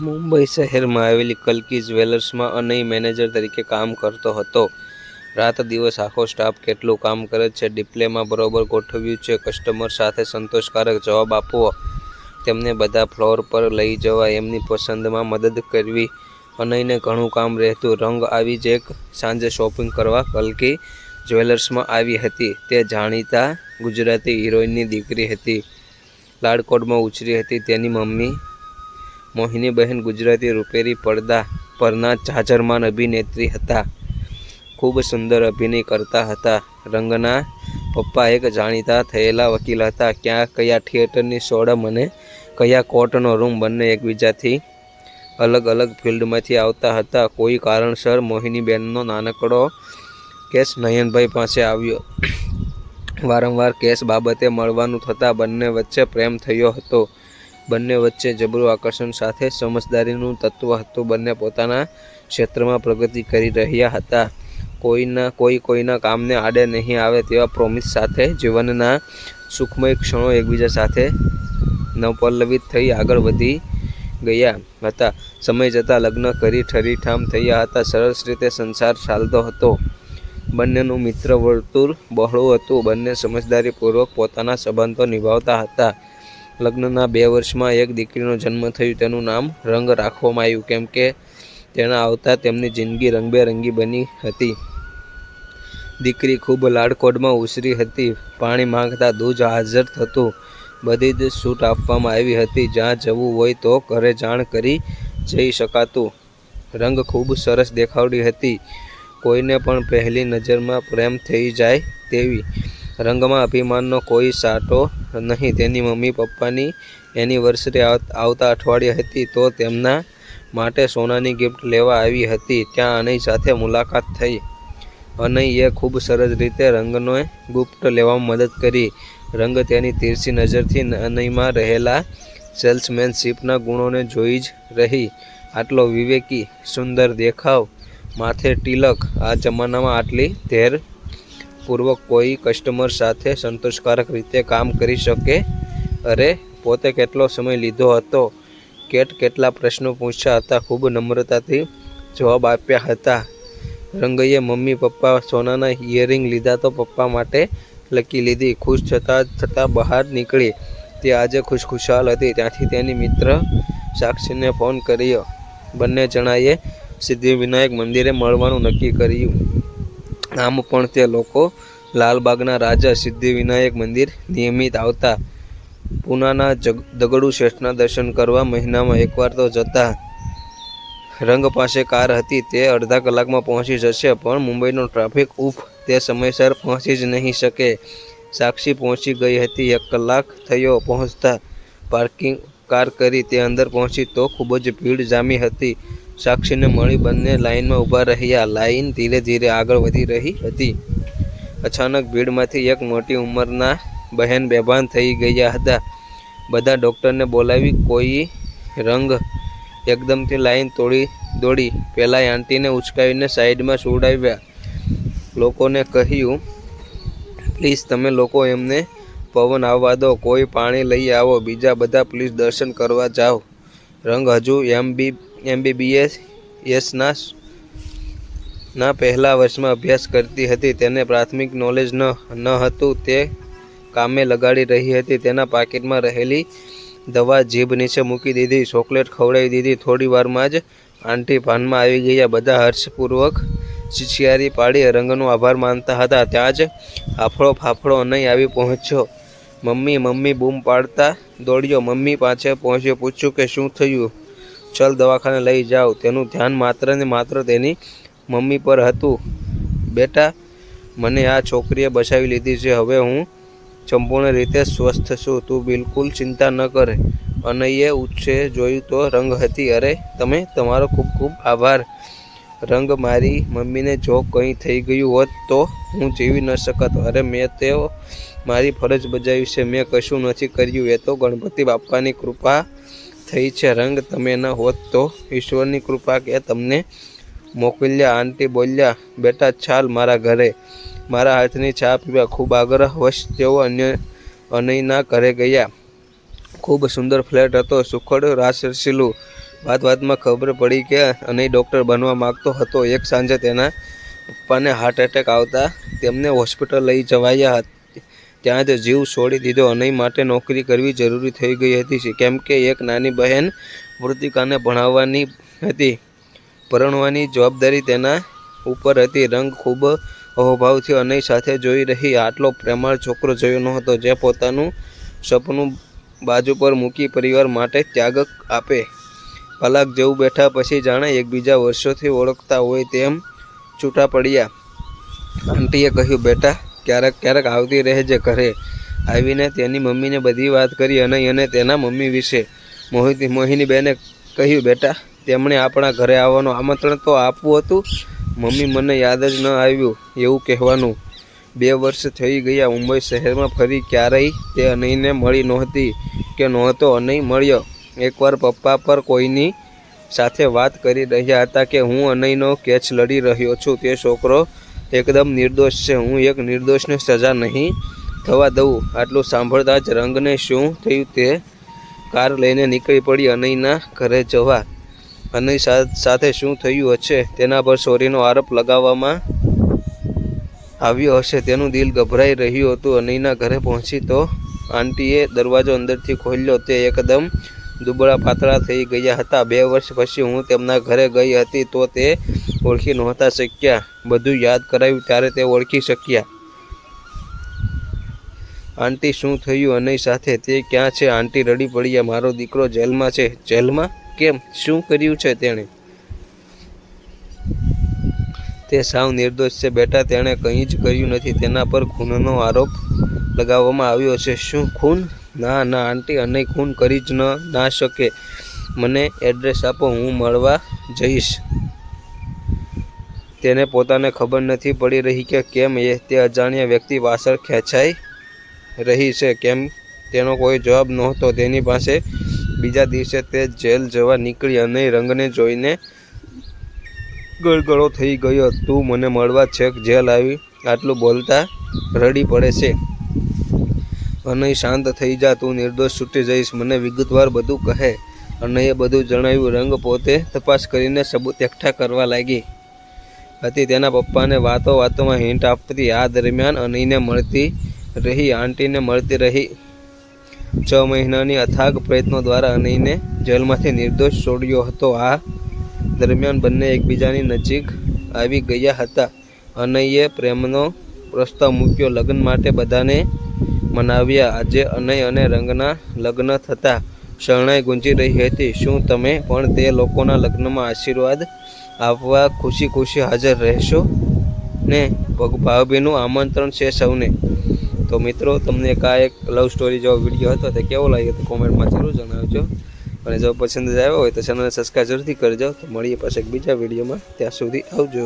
મુંબઈ શહેરમાં આવેલી કલ્કી જ્વેલર્સમાં અનય મેનેજર તરીકે કામ કરતો હતો. રાત દિવસ આખો સ્ટાફ કેટલું કામ કરે છે, ડિપ્લેમાં બરોબર ગોઠવ્યું છે, કસ્ટમર સાથે સંતોષકારક જવાબ આપવો. તેમને બધા ફ્લોર પર લઈ જવા એમની પસંદમાં મદદ કરવી. અનયને ઘણું કામ રહેતું. રંગ આવી જ એક સાંજે શોપિંગ કરવા કલ્કી જ્વેલર્સમાં આવી હતી. તે જાણીતા ગુજરાતી હિરોઈનની દીકરી હતી. લાડકોટમાં ઉછરી હતી. તેની મમ્મી મોહિનીબહેન ગુજરાતી રૂપેરી પડદા પરના જાજરમાન અભિનેત્રી હતા. ખૂબ સુંદર અભિનય કરતા હતા. રંગના પપ્પા એક જાણીતા થયેલા વકીલ હતા. ક્યાં કયા થિયેટરની સોડમ અને કયા કોર્ટનો રૂમ બંને એકબીજાથી અલગ અલગ ફિલ્ડમાંથી આવતા હતા. કોઈ કારણસર મોહિનીબેનનો નાનકડો કેસ નયનભાઈ પાસે આવ્યો. વારંવાર કેસ બાબતે મળવાનું થતાં બંને વચ્ચે પ્રેમ થયો હતો. બંને વચ્ચે જબરું આકર્ષણ સાથે સમજદારીનું તત્વ હતું. બંને પોતાના ક્ષેત્રમાં પ્રગતિ કરી રહ્યા હતા. કોઈના, કોઈ કોઈના કામને આડે નહીં આવે તેવા પ્રોમિસ સાથે જીવનના સુખમય ક્ષણો એકબીજા સાથે નવપલ્લવિત થઈ આગળ વધી ગયા હતા. સમય જતાં લગ્ન કરી ઠરીઠામ થયા હતા. સરસ રીતે સંસાર ચાલતો હતો. બંનેનું મિત્ર વર્તુળ બહોળું હતું. બંને સમજદારીપૂર્વક પોતાના સંબંધો નિભાવતા હતા. લગ્નના બે વર્ષમાં એક દીકરીનો જન્મ થયું, તેનું નામ રંગ રાખવામાં આવ્યું, કેમ કે તેના આવતા તેમની જિંદગી રંગબેરંગી બની હતી. દીકરી ખૂબ લાડકોડમાં ઉછરી હતી, પાણી માંગતા દૂધ હાજર થતું, બધી જ છૂટ આપવામાં આવી હતી, જ્યાં જવું હોય તો ઘરે જાણ કરી જઈ શકાતું. રંગ ખૂબ સરસ દેખાવડી હતી, કોઈને પણ પહેલી નજરમાં પ્રેમ થઈ જાય તેવી. રંગમાં અભિમાનનો કોઈ સાટો નહીં, તેની મમ્મી પપ્પાની એનિવર્સરી આવતા અઠવાડિયે હતી તો તેમના માટે સોનાની ગિફ્ટ લેવા આવી હતી. ત્યાં અનય સાથે મુલાકાત થઈ. અનયે ખૂબ સરસ રીતે રંગનો ગુપ્ત લેવામાં મદદ કરી. રંગ તેની તીરસી નજરથી અનયમાં રહેલા સેલ્સમેનશીપના ગુણોને જોઈ જ રહી. આટલો વિવેકી સુંદર દેખાવ, માથે તિલક, આ જમાનામાં આટલી ધૈર્ય પૂર્વક કોઈ કસ્ટમર સાથે સંતોષકારક રીતે કામ કરી શકે? અરે, પોતે કેટલો સમય લીધો હતો? કેટ કેટલા પ્રશ્નો પૂછ્યા હતા? ખૂબ નમ્રતાથી જવાબ આપ્યા હતા. રંગઈએ મમ્મી, પપ્પા, સોનાના ઇયરિંગ લીધા તો પપ્પા માટે લકી લીધી. ખુશ થતાં થતાં બહાર નીકળી. તે આજે ખુશખુશાલ હતી. ત્યાંથી તેની મિત્ર સાક્ષીને ફોન કર્યો. બંને જણાએ સિદ્ધિવિનાયક મંદિરે મળવાનું નક્કી કર્યું. આમ પણ તે લોકો લાલબાગના રાજા સિદ્ધિવિનાયક મંદિર નિયમિત આવતા પૂનાના જગ, દગડુ શેઠના દર્શન કરવા મહિનામાં એકવાર તો જતા. રંગ પાસે કાર હતી તે અડધા કલાકમાં પહોંચી જશે, પણ મુંબઈનો ટ્રાફિક ઉફ તે સમયસર પહોંચી જ નહીં શકે. સાક્ષી પહોંચી ગઈ હતી, એક કલાક થયો પહોંચતા. પાર્કિંગ કાર કરી તે અંદર પહોંચી તો ખૂબ જ ભીડ જામી હતી. સાક્ષીને મળી બંને લાઇનમાં ઊભા રહ્યા. લાઇન ધીરે ધીરે આગળ વધી રહી હતી. અચાનક ભીડમાંથી એક મોટી ઉંમરના બહેન બેભાન થઈ ગયા હતા. બધા ડૉક્ટરને બોલાવી કોઈ રંગ એકદમથી લાઈન તોડી દોડી પહેલાં આંટીને ઉચકાવીને સાઈડમાં સુડાવ્યા લોકોને કહ્યું, પ્લીઝ, તમે લોકો એમને પવન આવવા દો. કોઈ પાણી લઈ આવો. બીજા બધા પ્લીઝ દર્શન કરવા જાઓ. રંગ હજુ એમબી એમબીબીએસ યસના ના પહેલા વર્ષમાં અભ્યાસ કરતી હતી. તેને પ્રાથમિક નોલેજ ન ન હતું. તે કામે લગાડી રહી હતી. તેના પાકીટમાં રહેલી દવા જીભ નીચે મૂકી દીધી ચોકલેટ ખવડાવી દીધી. થોડી વારમાં જ આંટી ભાનમાં આવી ગયા. બધા હર્ષપૂર્વક ચિચિયારી પાડી રંગનો આભાર માનતા હતા. ત્યાં જ હાફળો ફાફળો નહીં આવી પહોંચ્યો. મમ્મી મમ્મી, બૂમ પાડતા દોડ્યો. મમ્મી પાસે પહોંચ્યો. પૂછ્યું કે શું થયું? ચલ દવાખાને લઈ જાઓ. તેનું ધ્યાન માત્ર ને માત્ર તેની મમ્મી પર હતું. બેટા, મને આ છોકરીએ બચાવી લીધી છે. હવે હું સંપૂર્ણ રીતે સ્વસ્થ છું. તું બિલકુલ ચિંતા ન કરે. અનયે ઉચ્છે જોયું તો રંગ હતી. અરે, તમે તમારો ખૂબ ખૂબ આભાર. રંગ મારી મમ્મીને જો કંઈ થઈ ગયું હોત તો હું જીવી ન શકત. અરે, મેં તેઓ મારી ફરજ બજાવી છે. મેં કશું નથી કર્યું. એ તો ગણપતિ બાપાની કૃપા થઈ છે. રંગ તમે ન હોત તો ઈશ્વરની કૃપા કે તમને મોકલ્યા. આંટી બોલ્યા, બેટા, ચાલ મારા ઘરે. મારા હાથની ચા પીવા ખૂબ આગ્રહવશ. તેઓ અન્ય અનયના ઘરે ગયા. ખૂબ સુંદર ફ્લેટ હતો. સુખડ, રાસરસીલું. વાત વાતમાં ખબર પડી કે અનય ડૉક્ટર બનવા માગતો હતો. એક સાંજે તેના પપ્પાને હાર્ટ એટેક આવતા તેમને હોસ્પિટલ લઈ જવાયા હતા. ત્યાં જ જીવ છોડી દીધો. અનય માટે નોકરી કરવી જરૂરી થઈ ગઈ હતી કેમ કે એક નાની બહેન મૃતિકાને ભણાવવાની હતી. પરણવાની જવાબદારી તેના ઉપર હતી. રંગ ખૂબ અહોભાવથી અનય સાથે જોઈ રહી આટલો પ્રેમાળ છોકરો જોયો નહોતો. જે પોતાનું સપનું બાજુ પર મૂકી પરિવાર માટે ત્યાગ આપે. કલાક જેવું બેઠા પછી જાણે એકબીજા વર્ષોથી ઓળખતા હોય તેમ છૂટા પડ્યા. આંટીએ કહ્યું, બેટા ક્યારેક ક્યારેક આવતી રહેજે ઘરે. આવીને તેની મમ્મીને બધી વાત કરી અને અને તેના મમ્મી વિશે મોહિની મોહિનીબેને કહ્યું, બેટા, તેમણે આપણા ઘરે આવવાનું આમંત્રણ તો આપવું હતું. મમ્મી મને યાદ જ ન આવ્યું એવું કહેવાનું. બે વર્ષ થઈ ગયા મુંબઈ શહેરમાં ફરી ક્યારેય તે અનયને મળી નહોતી કે નહોતો અનય મળ્યો. એકવાર પપ્પા પર કોઈની સાથે વાત કરી રહ્યા હતા કે હું અનયનો કેચ લડી રહ્યો છું. તે છોકરો એકદમ નિર્દોષ છે. હું એક નિર્દોષને સજા નહીં થવા દઉં. આટલું સાંભળતા જ રંગને શું થયું તે કાર લઈને નીકળી પડી અનયના ઘરે જવા. અનય સાથે શું થયું હશે તેના પર સોરીનો આરોપ લગાવવામાં આવ્યો હશે. તેનું દિલ ગભરાઈ રહ્યું હતું. અનયના ઘરે પહોંચી તો આંટીએ દરવાજો અંદરથી ખોલ્યો. તે એકદમ દુબળા પાતળા થઈ ગયા હતા. બે વર્ષ પછી હું તેમના ઘરે ગઈ હતી તો તે ઓળખી નહોતા શક્યા. બધું યાદ કરાવ્યું ત્યારે તે ઓળખી શક્યા. આંટી, શું થયું અને સાથે? તે ક્યાં છે? આંટી રડી પડ્યા. મારો દીકરો જેલમાં છે. જેલમાં? કેમ? શું કર્યું છે તેણે? તે સાવ નિર્દોષ છે બેટા. તેણે કંઈ જ કર્યું નથી. તેના પર ખૂનનો આરોપ લગાવવામાં આવ્યો છે. શું, ખૂન? ના ના, આંટી, અનય ખૂન કરી જ ન, ના શકે. મને એડ્રેસ આપો, હું મળવા જઈશ. તેને પોતાને ખબર નથી પડી રહી કે કેમ એ. તે અજાણ્યા વ્યક્તિ પાછળ ખેંચાઈ રહી છે. કેમ? તેનો કોઈ જવાબ નહોતો. તેની પાસે બીજા દિવસે તે જેલ જવા નીકળી અને રંગને જોઈને ગળગળો થઈ ગયો. તું મને મળવા છેક, જેલ આવી. આટલું બોલતા રડી પડે છે. અનય શાંત થઈ જા, તું નિર્દોષ છૂટી જઈશ. મને વિગતવાર બધું કહે અનયે બધું જણાવ્યું. રંગ પોતે તપાસ કરીને સબૂત એકઠા કરવા લાગી. હતી તેના પપ્પાને વાતો વાતોમાં હિંટ આપતી. આ દરમિયાન અનયને મળતી રહી, આંટીને મળતી રહી. છ મહિનાની અથાગ પ્રયત્નો દ્વારા અનયને જેલમાંથી નિર્દોષ છોડ્યો હતો. આ દરમિયાન બંને એકબીજાની નજીક આવી ગયા હતા. અનયે પ્રેમનો પ્રસ્તાવ મૂક્યો. લગ્ન માટે બધાને મનાવ્યા. આજે અનય અને રંગના લગ્ન થતા શરણાઈ ગુંજી રહી હતી. શું તમે પણ તે લોકોના લગ્નમાં આશીર્વાદ આપવા ખુશી ખુશી હાજર રહેશો? ને ભાવભીનું આમંત્રણ છે સૌને. તો મિત્રો, તમને કા એક લવ સ્ટોરી જેવો વીડિયો હતો તે કેવો લાગ્યો તો કોમેન્ટમાં જરૂર જણાવજો. અને જો પસંદ આવ્યો હોય તો ચેનલને સબસ્ક્રાઈબ જરૂરથી કરજો. તો મળીએ એક બીજા વિડીયોમાં ત્યાં સુધી આવજો.